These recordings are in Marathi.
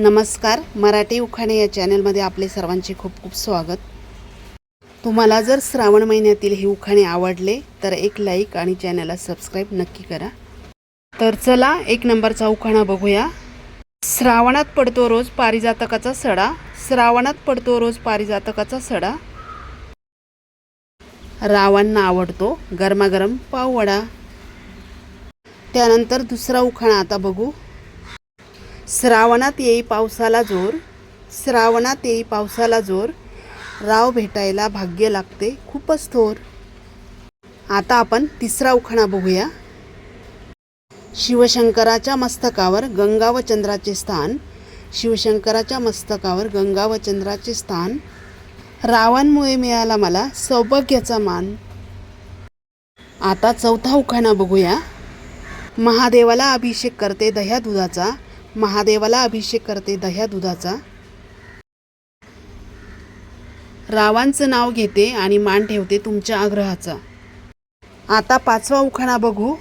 नमस्कार मराठी उखाणे या चॅनलमध्ये आपले सर्वांचे खूप खूप स्वागत. तुम्हाला जर श्रावण महिन्यातील हे उखाणे आवडले तर एक लाईक आणि चॅनलला सबस्क्राईब नक्की करा. तर चला एक नंबरचा उखाणा बघूया. श्रावणात पडतो रोज पारिजातकाचा सडा. श्रावणात पडतो रोज पारिजातकाचा सडा. रावांना आवडतो गरमागरम पाववडा. त्यानंतर दुसरा उखाणा आता बघू. श्रावणात येई पावसाला जोर श्रावणात येई पावसाला जोर राव भेटायला भाग्य लागते खूपच थोर. आता आपण तिसरा उखाणा बघूया. शिवशंकराच्या मस्तकावर गंगा व चंद्राचे स्थान शिवशंकराच्या मस्तकावर गंगा व चंद्राचे स्थान. रावांमुळे मिळाला मला सौभाग्याचा मान. आता चौथा उखाणा बघूया. महादेवाला अभिषेक करते दह्या दुधाचा महादेवाला अभिषेक करते दह्या दुधाचा. रावांचं नाव घेते आणि मान ठेवते तुमच्या आग्रहाचा. आता पाचवा उखाणा बघू.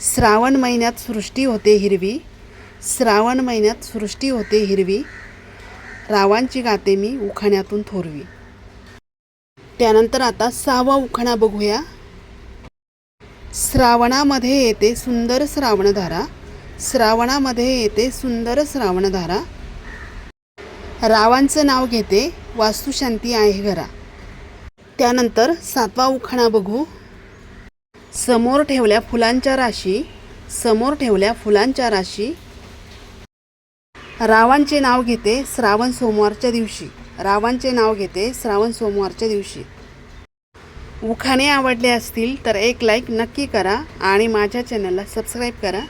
श्रावण महिन्यात सृष्टी होते हिरवी. श्रावण महिन्यात सृष्टी होते हिरवी. रावांची गाते मी उखाण्यातून थोरवी. त्यानंतर आता सहावा उखाणा बघूया. श्रावणामध्ये येते सुंदर श्रावणधारा. श्रावणामध्ये येते सुंदर श्रावणधारा. रावांचं नाव घेते वास्तुशांती आहे घरा. त्यानंतर सातवा उखाणा बघू. समोर ठेवल्या फुलांच्या राशी समोर ठेवल्या फुलांच्या राशी. रावांचे नाव घेते श्रावण सोमवारच्या दिवशी. रावांचे नाव घेते श्रावण सोमवारच्या दिवशी. उखाणे आवडले असतील तर एक लाईक नक्की करा आणि माझ्या चॅनलला सबस्क्राईब करा.